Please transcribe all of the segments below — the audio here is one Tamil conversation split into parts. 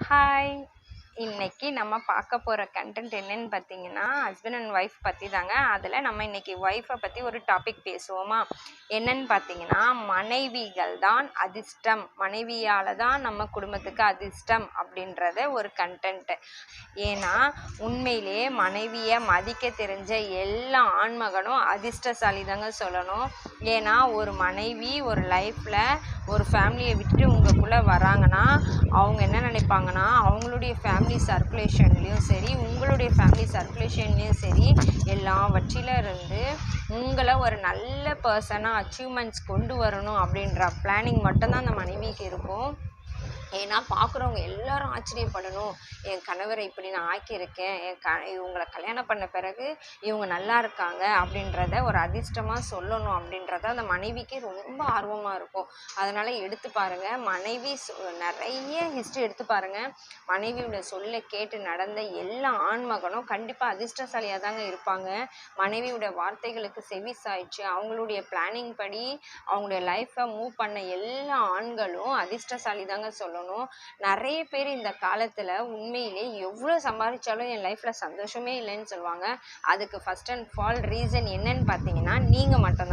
Hi. இன்னைக்கு நம்ம பார்க்க போகிற கண்டென்ட் என்னன்னு பார்த்தீங்கன்னா ஹஸ்பண்ட் அண்ட் ஒய்ஃப் பற்றி தாங்க அதில் நம்ம இன்னைக்கு ஒய்ஃபை பற்றி ஒரு டாபிக் பேசுவோமா? என்னன்னு பார்த்தீங்கன்னா மனைவிகள் தான் அதிர்ஷ்டம். மனைவியால் தான் நம்ம குடும்பத்துக்கு அதிர்ஷ்டம் அப்படின்றத ஒரு கண்டென்ட்டு ஏன்னா உண்மையிலேயே மனைவியை மதிக்க தெரிஞ்ச எல்லா ஆண்மகனும் அதிர்ஷ்டசாலி தாங்க சொல்லணும். ஏன்னா ஒரு மனைவி ஒரு லைஃப்பில் ஒரு ஃபேமிலியை விட்டுட்டு உங்களுக்குள்ளே வராங்கன்னா அவங்க என்ன நினைப்பாங்கன்னா அவங்களுடைய ஃபேமிலி ஃபேமிலி சர்க்குலேஷன்லேயும் சரி உங்களுடைய ஃபேமிலி சர்க்குலேஷன்லேயும் சரி எல்லாவற்றில இருந்து உங்களை ஒரு நல்ல பர்சனாக அச்சீவ்மெண்ட்ஸ் கொண்டு வரணும் அப்படின்ற பிளானிங் மட்டும்தான் அந்த மனைவிக்கு இருக்கும். ஏன்னா பார்க்குறவங்க எல்லாரும் ஆச்சரியப்படணும். என் கணவரை இப்படி நான் ஆக்கியிருக்கேன். என் க இவங்களை கல்யாணம் பண்ண பிறகு இவங்க நல்லா இருக்காங்க அப்படின்றத ஒரு அதிர்ஷ்டமாக சொல்லணும் அப்படின்றத அந்த மனைவிக்கு ரொம்ப ஆர்வமாக இருக்கும். அதனால் எடுத்து பாருங்கள் மனைவி சொ நிறைய ஹிஸ்ட்ரி எடுத்து பாருங்கள் மனைவியோட சொல்ல கேட்டு நடந்த எல்லா ஆண்மகனும் கண்டிப்பாக அதிர்ஷ்டசாலியாக தாங்க இருப்பாங்க. மனைவியோட வார்த்தைகளுக்கு செவிஸ் ஆயிடுச்சு அவங்களுடைய பிளானிங் படி அவங்களுடைய லைஃப்பை மூவ் பண்ண எல்லா ஆண்களும் அதிர்ஷ்டசாலி தாங்க சொல்லணும். நிறைய பேர் இந்த காலத்தில் உண்மையிலே எவ்வளோ சம்பாதிச்சாலும் என் லைஃப்பில் சந்தோஷமே இல்லைன்னு சொல்லுவாங்க. அதுக்கு ஃபஸ்ட் அண்ட் ஃபால் ரீசன் என்னன்னு பார்த்தீங்கன்னா நீங்கள் மட்டும்தான்.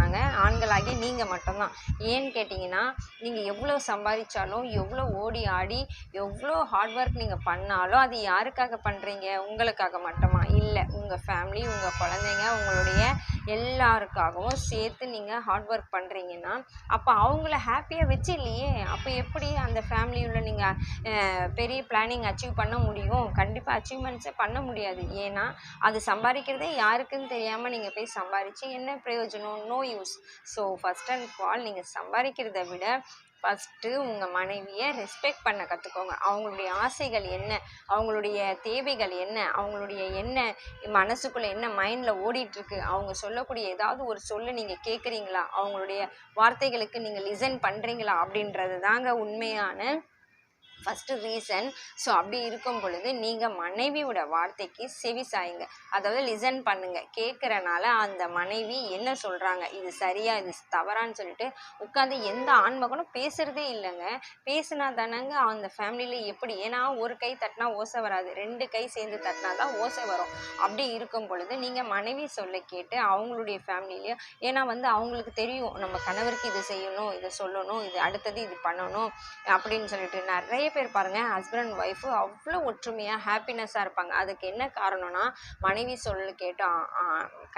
ஆகி நீங்கள் மட்டும்தான். ஏன்னு கேட்டிங்கன்னா நீங்கள் எவ்வளோ சம்பாதிச்சாலும் எவ்வளோ ஓடி ஆடி எவ்வளோ ஹார்ட் ஒர்க் நீங்கள் பண்ணாலும் அது யாருக்காக பண்ணுறீங்க உங்களுக்காக மட்டுமா? இல்லை உங்கள் ஃபேமிலி உங்கள் குழந்தைங்க உங்களுடைய எல்லாருக்காகவும் சேர்த்து நீங்கள் ஹார்ட் ஒர்க் பண்ணுறீங்கன்னா அப்போ அவங்கள ஹாப்பியாக வச்சு இல்லையே? அப்போ எப்படி அந்த ஃபேமிலியில் நீங்கள் பெரிய பிளானிங் அச்சீவ் பண்ண முடியும்? கண்டிப்பாக அச்சீவ்மெண்ட்ஸே பண்ண முடியாது. ஏன்னா அது சம்பாதிக்கிறதே யாருக்குன்னு தெரியாமல் நீங்கள் போய் சம்பாதிச்சு என்ன பிரயோஜனம்? No use so first and all நீங்கள் சம்பாதிக்கிறத விட ஃபஸ்ட்டு உங்கள் மனைவியை ரெஸ்பெக்ட் பண்ண கற்றுக்கோங்க அவங்களுடைய ஆசைகள் என்ன? அவங்களுடைய தேவைகள் என்ன? அவங்களுடைய என்ன மனசுக்குள்ளே என்ன மைண்டில் ஓடிட்டுருக்கு? அவங்க சொல்லக்கூடிய ஏதாவது ஒரு சொல்லை நீங்கள் கேட்குறீங்களா அவங்களுடைய வார்த்தைகளுக்கு நீங்கள் லிசன் பண்ணுறீங்களா அப்படின்றது தாங்க உண்மையான ஃபஸ்ட்டு ரீசன் ஸோ அப்படி இருக்கும் பொழுது நீங்கள் மனைவியோட வார்த்தைக்கு செவி சாயுங்க. அதாவது லிசன் பண்ணுங்கள் கேட்குறனால அந்த மனைவி என்ன சொல்கிறாங்க இது சரியா? இது தவறான்னு சொல்லிட்டு உட்காந்து எந்த ஆண்மகனும் பேசுகிறதே இல்லைங்க. பேசுனா தானங்க அந்த ஃபேமிலியில் எப்படி? ஏன்னா ஒரு கை தட்டினா ஓசை வராது. ரெண்டு கை சேர்ந்து தட்டினா தான் ஓசை வரும். அப்படி இருக்கும் பொழுது நீங்கள் மனைவி சொல்ல கேட்டு அவங்களுடைய ஃபேமிலியிலையும் ஏன்னா வந்து அவங்களுக்கு தெரியும். நம்ம கணவருக்கு இது செய்யணும் இதை சொல்லணும் இது அடுத்தது இது பண்ணணும் அப்படின்னு சொல்லிட்டு நிறைய பேர் பாருங்கள் ஹஸ்பண்ட் அண்ட் ஒய்ஃபு அவ்வளோ ஒற்றுமையாக ஹாப்பினஸ்ஸாக இருப்பாங்க. அதுக்கு என்ன காரணம்னா மனைவி சொல் கேட்ட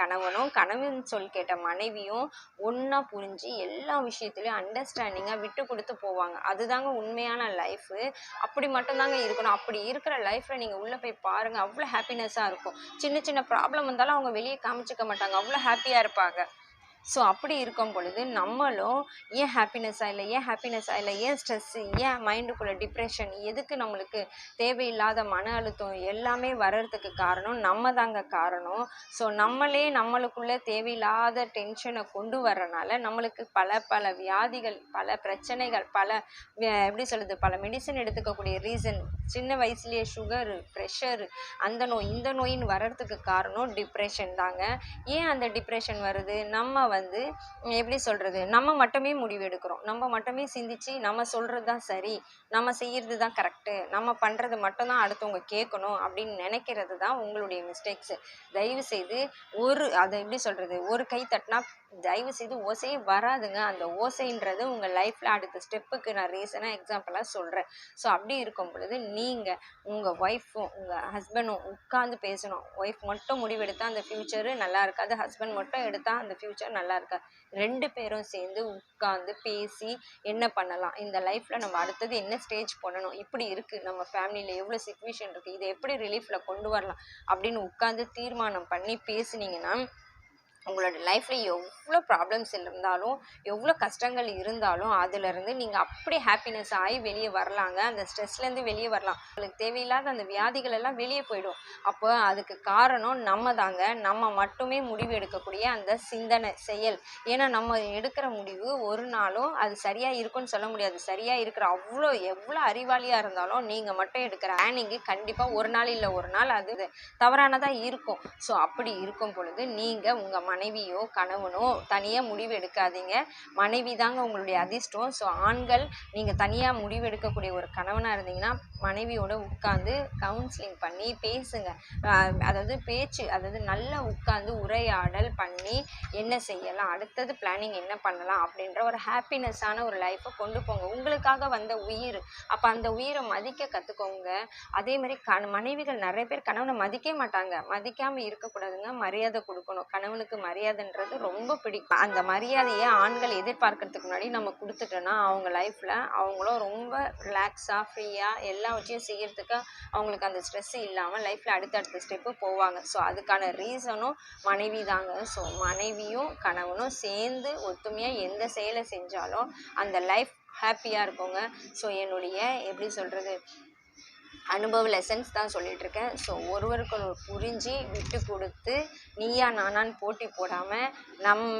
கணவனும் கணவன் சொல் கேட்ட மனைவியும் ஒன்றா புரிஞ்சு எல்லா விஷயத்துலையும் அண்டர்ஸ்டாண்டிங்காக விட்டு கொடுத்து போவாங்க. அதுதாங்க உண்மையான லைஃபு அப்படி மட்டும்தாங்க இருக்கணும். அப்படி இருக்கிற லைஃப்பில் நீங்கள் உள்ளே போய் பாருங்கள் அவ்வளோ ஹாப்பினஸ்ஸாக இருக்கும். சின்ன சின்ன ப்ராப்ளம் வந்தாலும் அவங்க வெளியே காமிச்சிக்க மாட்டாங்க. அவ்வளோ ஹாப்பியாக இருப்பாங்க. ஸோ அப்படி இருக்கும் பொழுது நம்மளும் ஏன் ஹாப்பினஸ்ஸாக இல்லை ஏன் ஹாப்பினஸ்ஸாக இல்லை ஏன் ஸ்ட்ரெஸ்ஸு ஏன் மைண்டுக்குள்ளே டிப்ரெஷன் எதுக்கு நம்மளுக்கு தேவையில்லாத மன அழுத்தம் எல்லாமே வர்றதுக்கு காரணம் நம்ம தாங்க காரணம். ஸோ நம்மளே நம்மளுக்குள்ளே தேவையில்லாத டென்ஷனை கொண்டு வர்றனால நம்மளுக்கு பல பல வியாதிகள் பல பிரச்சனைகள் பல எப்படி சொல்கிறது பல மெடிசன் எடுத்துக்கக்கூடிய ரீசன் சின்ன வயசுலேயே சுகரு ப்ரெஷரு அந்த நோய் இந்த நோயின்னு வர்றதுக்கு காரணம் டிப்ரெஷன் தாங்க. ஏன் அந்த டிப்ரெஷன் வருது? நம்ம வந்து எப்படி சொல்கிறது நம்ம மட்டுமே முடிவு எடுக்கிறோம். நம்ம மட்டுமே சிந்திச்சு நம்ம சொல்கிறது தான் சரி நம்ம செய்கிறது தான் கரெக்டு நம்ம பண்ணுறது மட்டும்தான் அடுத்தவங்க கேட்கணும் அப்படின்னு நினைக்கிறது தான் உங்களுடைய மிஸ்டேக்ஸு தயவு செய்து ஒரு அதை எப்படி சொல்கிறது ஒரு கை தட்டினா தயவு செய்து ஓசையே வராதுங்க. அந்த ஓசைன்றது உங்கள் லைஃப்பில் அடுத்த ஸ்டெப்புக்கு நான் ரீசனாக எக்ஸாம்பிளாக சொல்கிறேன் ஸோ அப்படி இருக்கும் பொழுது நீங்கள் உங்கள் ஒய்ஃபும் உங்கள் ஹஸ்பண்டும் உட்காந்து பேசணும். ஒய்ஃப் மட்டும் முடிவெடுத்தால் அந்த ஃப்யூச்சரு நல்லா இருக்காது. ஹஸ்பண்ட் மட்டும் எடுத்தால் அந்த ஃப்யூச்சர் நல்லா இருக்காது. ரெண்டு பேரும் சேர்ந்து உட்காந்து பேசி என்ன பண்ணலாம்? இந்த லைஃப்பில் நம்ம அடுத்தது என்ன ஸ்டேஜ் பண்ணணும் இப்படி இருக்குது நம்ம ஃபேமிலியில் எவ்வளோ சுச்சுவேஷன் இருக்குது இதை எப்படி ரிலீஃபில் கொண்டு வரலாம்? அப்படின்னு உட்காந்து தீர்மானம் பண்ணி பேசுனீங்கன்னா உங்களோட லைஃப்பில் எவ்வளோ ப்ராப்ளம்ஸ் இருந்தாலும் எவ்வளோ கஷ்டங்கள் இருந்தாலும் அதுலேருந்து நீங்கள் அப்படி ஹாப்பினஸ் ஆகி வெளியே வரலாங்க. அந்த ஸ்ட்ரெஸ்லேருந்து வெளியே வரலாம். உங்களுக்கு தேவையில்லாத அந்த வியாதிகள் எல்லாம் வெளியே போயிடும். அப்போ அதுக்கு காரணம் நம்ம தாங்க நம்ம மட்டுமே முடிவு எடுக்கக்கூடிய அந்த சிந்தனை செயல். ஏன்னா நம்ம எடுக்கிற முடிவு ஒரு நாளும் அது சரியாக இருக்கும்னு சொல்ல முடியாது. சரியாக இருக்கிற அவ்வளோ எவ்வளோ அறிவாளியாக இருந்தாலும் நீங்கள் மட்டும் எடுக்கிற ஆனிங்கு கண்டிப்பாக ஒரு நாள் இல்லை ஒரு நாள் அது தவறானதாக இருக்கும். ஸோ அப்படி இருக்கும் பொழுது நீங்கள் உங்கள் மனைவியோ கணவனோ தனியாக முடிவு எடுக்காதீங்க. மனைவி தாங்க உங்களுடைய அதிர்ஷ்டம். ஸோ ஆண்கள் நீங்கள் தனியாக முடிவு எடுக்கக்கூடிய ஒரு கணவனாக இருந்தீங்கன்னா மனைவியோட உட்காந்து கவுன்சிலிங் பண்ணி பேசுங்க. அதாவது பேச்சு அதாவது நல்லா உட்காந்து உரையாடல் பண்ணி என்ன செய்யலாம் அடுத்தது பிளானிங் என்ன பண்ணலாம் அப்படின்ற ஒரு ஹாப்பினஸ்ஸான ஒரு லைஃப்பை கொண்டு போங்க. உங்களுக்காக வந்த உயிர் அப்போ அந்த உயிரை மதிக்க கற்றுக்கோங்க அதே மாதிரி க மனைவிகள் நிறைய பேர் கணவனை மதிக்கவே மாட்டாங்க. மதிக்காமல் இருக்கக்கூடாதுங்க. மரியாதை கொடுக்கணும். கணவனுக்கு மரியாதைன்றது ரொம்ப பிடிக்கும். அந்த மரியாதையை ஆண்கள் எதிர்பார்க்கறதுக்கு முன்னாடி நம்ம கொடுத்துட்டோன்னா அவங்க லைஃப்பில் அவங்களும் ரொம்ப ரிலாக்ஸாக ஃப்ரீயாக எல்லா எல்லாவற்றையும் செய்கிறதுக்கு அவங்களுக்கு அந்த ஸ்ட்ரெஸ் இல்லாமல் லைஃப்பில் அடுத்தடுத்த ஸ்டெப்பு போவாங்க. ஸோ அதுக்கான ரீசனும் மனைவி தாங்க. ஸோ மனைவியும் கணவனும் சேர்ந்து ஒத்துமையாக எந்த செயலை செஞ்சாலும் அந்த லைஃப் ஹாப்பியாக இருக்குங்க. ஸோ என்னுடைய எப்படி சொல்கிறது அனுபவ லெசன்ஸ் தான் சொல்லிட்டு இருக்கேன். ஸோ ஒருவருக்கு புரிஞ்சு விட்டு கொடுத்து நீயா நானான்னு போட்டி போடாமல் நம்ம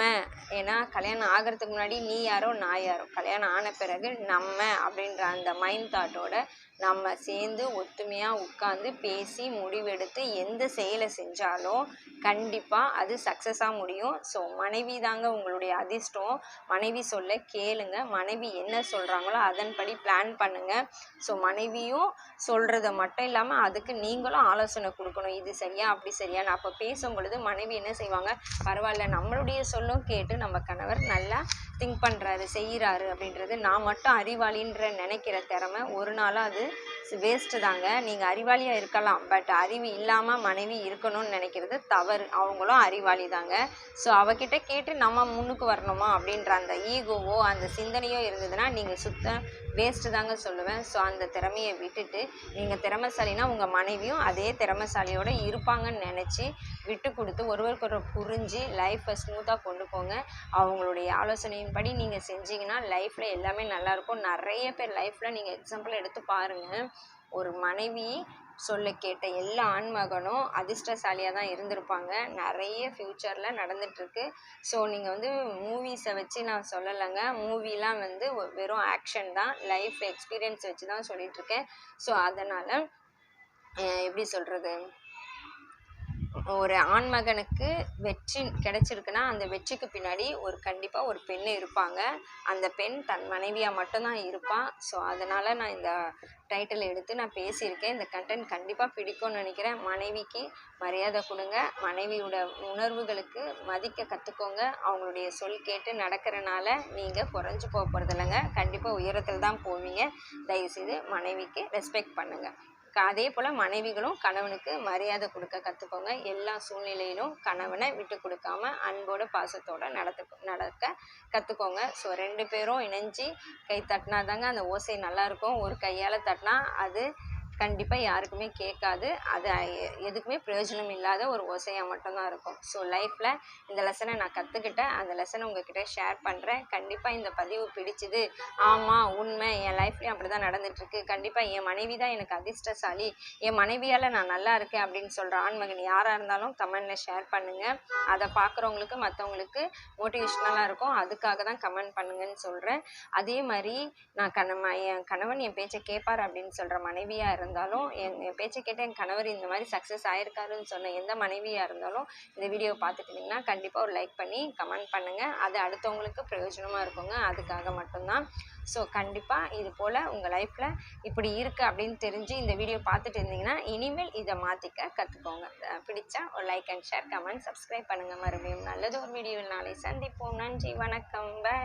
ஏன்னா கல்யாணம் ஆகிறதுக்கு முன்னாடி நீ யாரோ நான் யாரோ. கல்யாணம் ஆன பிறகு நம்ம அப்படின்ற அந்த மைண்ட் தாட்டோட நம்ம சேர்ந்து ஒற்றுமையாக உட்காந்து பேசி முடிவெடுத்து எந்த செயலை செஞ்சாலும் கண்டிப்பாக அது சக்ஸஸாக முடியும். ஸோ மனைவி தாங்க உங்களுடைய அதிர்ஷ்டம். மனைவி சொல்ல கேளுங்க. மனைவி என்ன சொல்கிறாங்களோ அதன்படி பிளான் பண்ணுங்கள் ஸோ மனைவியும் சொல்கிறத மட்டும் இல்லாமல் அதுக்கு நீங்களும் ஆலோசனை கொடுக்கணும். இது சரியா அப்படி சரியான்னு. அப்போ பேசும் பொழுது மனைவி என்ன செய்வாங்க? பரவாயில்ல நம்மளுடைய சொல்லும் கேட்டு நம்ம கணவர் நல்லா திங்க் பண்ணுறாரு செய்கிறாரு அப்படின்றது நான் மட்டும் அறிவாளின்ற நினைக்கிற திறமை ஒரு நாளாக அது வேஸ்ட்டு தாங்க. நீங்கள் அறிவாளியாக இருக்கலாம் பட் அறிவு இல்லாமல் மனைவி இருக்கணும்னு நினைக்கிறது தவறு. அவங்களும் அறிவாளி தாங்க. ஸோ அவகிட்ட கேட்டு நம்ம முன்னுக்கு வரணுமா அப்படின்ற அந்த ஈகோவோ அந்த சிந்தனையோ இருந்ததுன்னா நீங்கள் சுத்த வேஸ்ட்டு தாங்க சொல்லுவேன். ஸோ அந்த திறமையை விட்டுட்டு நீங்கள் திறமைசாலினா உங்கள் மனைவியும் அதே திறமைசாலியோட இருப்பாங்கன்னு நினச்சி விட்டு கொடுத்து ஒருவருக்கொரு புரிஞ்சு லைஃப்பை ஸ்மூத்தாக கொண்டு போங்க. அவங்களுடைய ஆலோசனையும் படி நீங்கள் செஞ்சீங்கன்னா லைஃப்பில் எல்லாமே நல்லாயிருக்கும். நிறைய பேர் லைஃப்பில் நீங்கள் எக்ஸாம்பிள் எடுத்து பாருங்கள் ஒரு மனைவி சொல்ல கேட்ட எல்லா ஆண்மகனும் அதிர்ஷ்டசாலியாக தான் இருந்திருப்பாங்க. நிறைய ஃப்யூச்சரில் நடந்துகிட்ருக்கு ஸோ நீங்கள் வந்து மூவிஸை வச்சு நான் சொல்லலைங்க. மூவிலாம் வந்து வெறும் ஆக்ஷன் தான். லைஃப் எக்ஸ்பீரியன்ஸ் வச்சு தான் சொல்லிகிட்ருக்கேன் ஸோ அதனால் எப்படி சொல்கிறது ஒரு ஆண்மகனுக்கு வெற்றி கிடைச்சிருக்குன்னா அந்த வெற்றிக்கு பின்னாடி ஒரு கண்டிப்பாக ஒரு பெண் இருப்பாங்க. அந்த பெண் தன் மனைவியாக மட்டும்தான் இருப்பான் ஸோ அதனால் நான் இந்த டைட்டில் எடுத்து நான் பேசியிருக்கேன். இந்த கண்டென்ட் கண்டிப்பாக பிடிக்கும்னு நினைக்கிறேன். மனைவிக்கு மரியாதை கொடுங்க. மனைவியோட உணர்வுகளுக்கு மதிக்க கற்றுக்கோங்க அவங்களுடைய சொல் கேட்டு நடக்கிறனால நீங்கள் குறைஞ்சு போக போகிறதில்லைங்க கண்டிப்பாக உயரத்தில் தான் போவீங்க. தயவுசெய்து மனைவிக்கு ரெஸ்பெக்ட் பண்ணுங்கள் அதே போல் மனைவிகளும் கணவனுக்கு மரியாதை கொடுக்க கற்றுக்கோங்க எல்லா சூழ்நிலையிலும் கணவனை விட்டு கொடுக்காம அன்போட பாசத்தோட நடத்து நடக்க கற்றுக்கோங்க ஸோ ரெண்டு பேரும் இணைஞ்சு கை தட்டினா தாங்க அந்த ஓசை நல்லா இருக்கும். ஒரு கையால் தட்டினா அது கண்டிப்பாக யாருக்குமே கேட்காது. அது எதுக்குமே பிரயோஜனம் இல்லாத ஒரு ஓசையாக மட்டும்தான் இருக்கும். ஸோ லைஃப்பில் இந்த லெசனை நான் கற்றுக்கிட்டேன் அந்த லெசனை உங்ககிட்ட ஷேர் பண்ணுறேன் கண்டிப்பாக இந்த பதிவு பிடிச்சிது. ஆமாம் உண்மை. என் லைஃப்லேயும் அப்படி தான் நடந்துட்டுருக்கு. கண்டிப்பாக என் மனைவி தான் எனக்கு அதிர்ஷ்டசாலி. என் மனைவியால் நான் நல்லா இருக்கேன் அப்படின்னு சொல்கிற ஆண்மகன் யாராக இருந்தாலும் கமெண்டில் ஷேர் பண்ணுங்கள் அதை பார்க்குறவங்களுக்கு மற்றவங்களுக்கு மோட்டிவேஷ்னலாக இருக்கும். அதுக்காக தான் கமெண்ட் பண்ணுங்கன்னு சொல்கிறேன் அதே மாதிரி நான் கண என் கணவன் என் பேச்சை கேட்பார் அப்படின்னு சொல்கிற மனைவியாக இருந்தாலும் என் என் பேச்சை கேட்ட என் கணவர் இந்த மாதிரி சக்ஸஸ் ஆயிருக்காருன்னு சொன்ன எந்த மனைவியாக இருந்தாலும் இந்த வீடியோ பார்த்துட்டு இருந்தீங்கன்னா கண்டிப்பாக ஒரு லைக் பண்ணி கமெண்ட் பண்ணுங்கள் அது அடுத்தவங்களுக்கு பிரயோஜனமாக இருக்குங்க. அதுக்காக மட்டும்தான். ஸோ கண்டிப்பாக இது போல் உங்கள் லைஃப்பில் இப்படி இருக்குது அப்படின்னு தெரிஞ்சு இந்த வீடியோ பார்த்துட்டு இருந்தீங்கன்னா இனிமேல் இதை மாற்றிக்க கற்றுக்கோங்க பிடிச்சா ஒரு like and share comment subscribe பண்ணுங்கள் மறுபடியும் நல்லது ஒரு வீடியோ நாளை சந்திப்போம். நன்றி வணக்கம். பை